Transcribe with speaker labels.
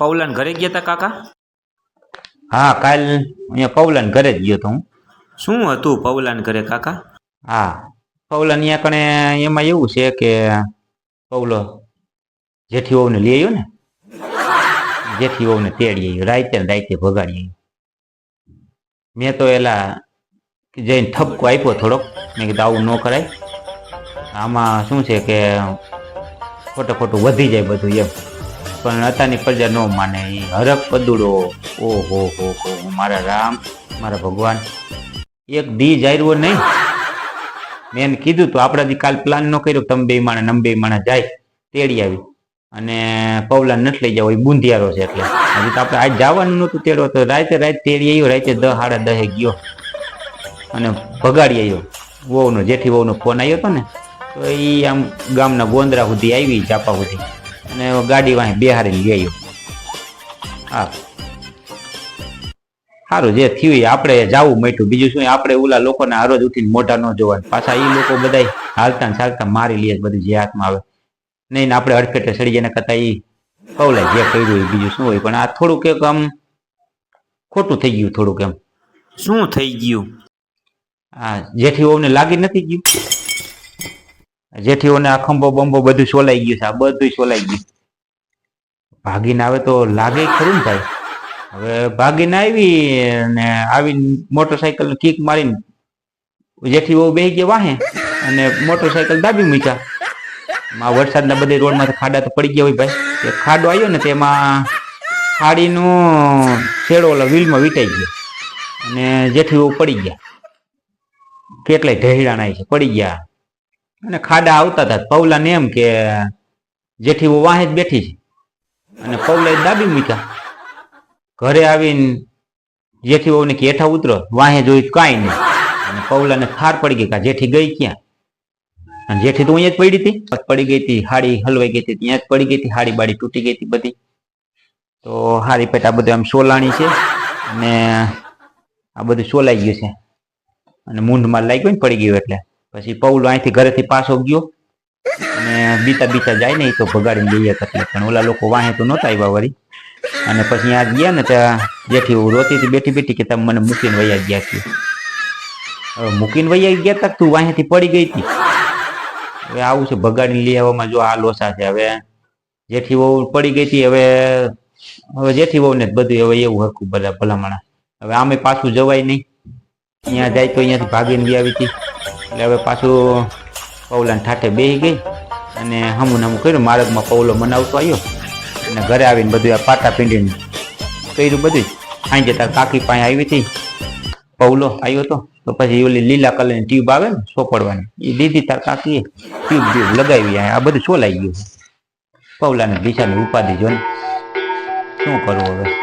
Speaker 1: પૌલાન ઘરે ગયા હતા કાકા?
Speaker 2: હા કાલ અહીંયા પૌલાન ઘરે જ ગયો તો હું.
Speaker 1: શું હતું પૌલાન ઘરે કાકા?
Speaker 2: હા પૌલાન અહીંયા કણે એમાં એવું છે કે પૌલો જેઠી વહુને લઈ આવ્યો ને. જેઠી વહુને તેડી આવ્યો રાતે ને રાતે ભગાડી આવ્યો. મેં તો એલા જઈને ઠપકો આપ્યો થોડોક મેં કીધું આવું ન કરાય. આમાં શું છે કે ખોટું ખોટું વધી જાય બધું એમ. પણ હતાની પ્રજા ન માને એ હરક પદુડો. ઓહો, હો હો મારા રામ, મારા ભગવાન. એક દી જાયરવો નહીં. મેં એને કીધું તો, આપણા હજી કાલ પ્લાન ન કર્યો તમે બે માણા નમ બે માણા જાય. તેડી આવી. અને પૌલા નથી લઈ જાવ, એ બુંધિયારો છે એટલે. હજી તો આપણે આજ જવાનું નહોતું તેડો તો રાતે રાત તેડી આવ્યો, રાતે દહ સાડા દહે ગયો. અને ભગાડી આવ્યો. વહુનો, જેઠી વહુનો ફોન આવ્યો હતો ને, તો એ આમ ગામના ગોંદરા સુધી આવી ચાપા સુધી. અને ગાડી વાંહે બેહારીને લઈ આવ્યો હા. સારું જે થયું આપણે જાવું મટ્યું બીજું શું આપણે ઓલા લોકોને હરોજ ઉઠીને મોઢા ન જોવાનું. પાછા એ લોકો બધા હાલતા ચાલતા મારી લે બધું જે હાથમાં આવે. નહીં ને આપણે અડફેટે સડી જઈને કરતા એ કવલાય જે કર્યું હોય બીજું શું હોય. પણ આ થોડુંક એક આમ ખોટું થઈ ગયું થોડુંક એમ.
Speaker 1: શું થઈ ગયું?
Speaker 2: આ જેઠી વહુને લાગી નથી ગયું. જેઠી વહુને આ ખંભો બંબો બધું સોલાઈ ગયું છે, આ બધું સોલાઈ ગયું ભાગીને આવે તો લાગે ખરું ને ભાઈ? હવે ભાગીને આવી ને આવીને મોટરસાયકલ કિક મારીને જેઠી બહુ બે ગયા વાહે અને મોટરસાયકલ દાબી મૂક્યા. માં વરસાદના બધે રોડમાં ખાડા તો પડી ગયા હોય ભાઈ. એ ખાડો આવ્યો ને તેમાં ખાડીનું છેડો ઓલો વ્હીલમાં વીટાઈ ગયો. અને જેઠી બહુ પડી ગયા. કેટલાય ઢહેડાણા છે, પડી ગયા. અને ખાડા આવતા હતા. પૌલાને એમ કે, જેઠી વાહે જ બેઠી છે. અને પૌલા દાબી મૂક્યા. ઘરે આવીને જેઠી વહુને કે, હેઠા ઉતરો, વાહે જોયું કાંઈ નહીં. અને પૌલાને ખાર પડી ગઈ કા જેઠી ગઈ ક્યાં? અને જેઠી તો અહીંયા જ પડી હતી. પડી ગઈ હતી, હાડી હલવાઈ ગઈ હતી, ત્યાં જ પડી ગઈ હતી, હાડી બાડી તૂટી ગઈ હતી બધી. તો હારી પેટ આ બધું આમ સોલાણી છે. અને આ બધું સોલાઈ ગયું છે. અને મૂંઢમાં લાગ્યું ને, પડી ગયું એટલે. પછી પૌલો અહીંથી ઘરેથી પાછો ગયો અને બીતા બીતા જાય ને એ તો ભગાડીને જઈએ તકલીફ પણ ઓલા લોકો વાહે તો નહોતા આવ્યા વળી. અને પછી ત્યાં ગયા ને ત્યાં જેઠી રોતી હતી, બેઠી બેઠી કે તમે મને મૂકીને વૈયા ગયા કે હવે મૂકીને વૈયા ગયા તક તું વાહેથી પડી ગઈ હતી? હવે આવું છે, ભગાડીને લઈ આવવામાં જો આ લોસા છે. હવે જેઠી વહુ પડી ગઈ હતી, હવે હવે જેઠી વહુ ને બધું હવે એવું હરખું બધા ભલામણા. હવે આમે પાછું જવાય નહીં. અહીંયા જાય તો અહીંયાથી ભાગીને ગયા આવી હતી. એટલે હવે પાછું પૌલાને ઠાઠે બેસી ગઈ અને હમું હમું કર્યું માર્ગમાં પૌલો મનાવતો આવ્યો અને ઘરે આવીને બધું આ પાટા પીંડીને કર્યું બધું. સાંજે તાર કાકી પાસે આવી હતી, પૌલો આવ્યો હતો તો પછી ઓલી લીલા કલરની ટ્યુબ આવે ને સોપડવાની એ દીધી તાર કાકીએ ટ્યુબ ટ્યુબ લગાવી આ બધું સોલાઈ ગયું. પૌલાને દિશાની ઉપાધિ જોઈને શું કરવું હવે?